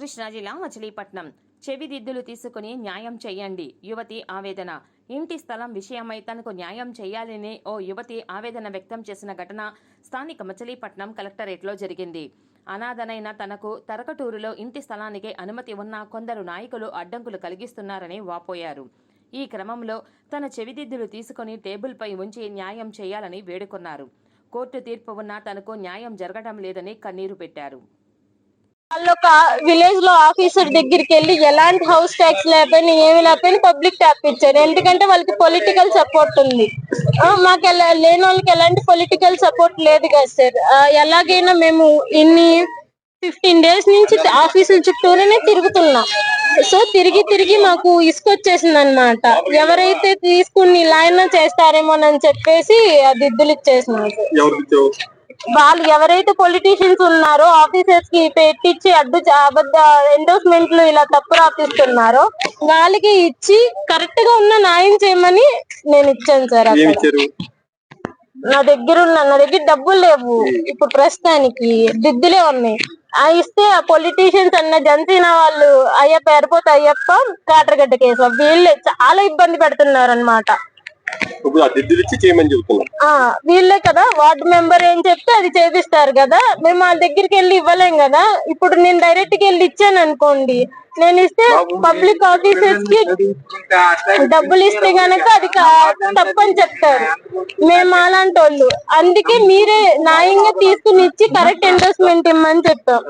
కృష్ణా జిల్లా మచిలీపట్నం. చెవిదిద్దులు తీసుకుని న్యాయం చేయండి. యువతి ఆవేదన. ఇంటి స్థలం విషయమై తనకు న్యాయం చేయాలని ఓ యువతి ఆవేదన వ్యక్తం చేసిన ఘటన స్థానిక మచిలీపట్నం కలెక్టరేట్లో జరిగింది. అనాథనైన తనకు తరకటూరులో ఇంటి స్థలానికి అనుమతి ఉన్న కొందరు నాయకులు అడ్డంకులు కలిగిస్తున్నారని వాపోయారు. ఈ క్రమంలో తన చెవిదిద్దులు తీసుకుని టేబుల్పై ఉంచి న్యాయం చేయాలని వేడుకున్నారు. కోర్టు తీర్పు ఉన్నా తనకు న్యాయం జరగడం లేదని కన్నీరు పెట్టారు. వాళ్ళు ఒక విలేజ్లో ఆఫీసర్ దగ్గరికి వెళ్ళి ఎలాంటి హౌస్ ట్యాక్స్ లేకపోయినా ఏమి లేకపోయినా పబ్లిక్ ట్యాప్ ఇచ్చారు. ఎందుకంటే వాళ్ళకి పొలిటికల్ సపోర్ట్ ఉంది. మాకు ఎలా- లేని వాళ్ళకి ఎలాంటి పొలిటికల్ సపోర్ట్ లేదు కదా సార్. ఎలాగైనా మేము ఇన్ని ఫిఫ్టీన్ డేస్ నుంచి ఆఫీసుల చుట్టూనే తిరుగుతున్నాం. సో తిరిగి తిరిగి మాకు ఇసుకొచ్చేసింది అనమాట ఎవరైతే తీసుకుని ఇలా అయినా చేస్తారేమోనని చెప్పేసి ఆ దిద్దులు ఇచ్చేసినాం సార్ వాళ్ళు ఎవరైతే పొలిటీషియన్స్ ఉన్నారో ఆఫీసర్స్కి పెట్టించి అడ్డు అబద్ధ ఎండోర్స్మెంట్లు ఇలా తప్పు రాపిస్తున్నారో వాళ్ళకి ఇచ్చి కరెక్ట్గా ఉన్న న్యాయం చేయమని నేను ఇచ్చాను సార్ నా దగ్గర ఉన్న నా దగ్గర డబ్బులు లేవు. ఇప్పుడు ప్రస్తుతానికి దిద్దులే ఉన్నాయి. ఆ ఇస్తే ఆ పొలిటీషియన్స్ అన్న జనసేన వాళ్ళు అయ్యప్ప ఎరపోతే అయ్యప్ప కాటరగడ్డ కేసు వీళ్ళే చాలా ఇబ్బంది పెడుతున్నారు అనమాట ఇప్పుడు ఆ దిద్దులు ఇచ్చి చేయమని చెబుతున్నారు ఆ వీళ్ళే కదా వార్డు మెంబర్ ఏం చెప్తే అది చేపిస్తారు కదా. మేము వాళ్ళ దగ్గరికి వెళ్ళి ఇవ్వలేం కదా. ఇప్పుడు నేను డైరెక్ట్గా వెళ్ళి ఇచ్చాను అనుకోండి. నేను ఇస్తే పబ్లిక్ ఆఫీసర్స్కి డబ్బులు ఇస్తే గనక అది తప్పని చెప్తారు. మేము అలాంటి వాళ్ళు అందుకే మీరే న్యాయంగా తీసుకుని ఇచ్చి కరెక్ట్ ఎండోర్స్మెంట్ ఇమ్మని చెప్పాం.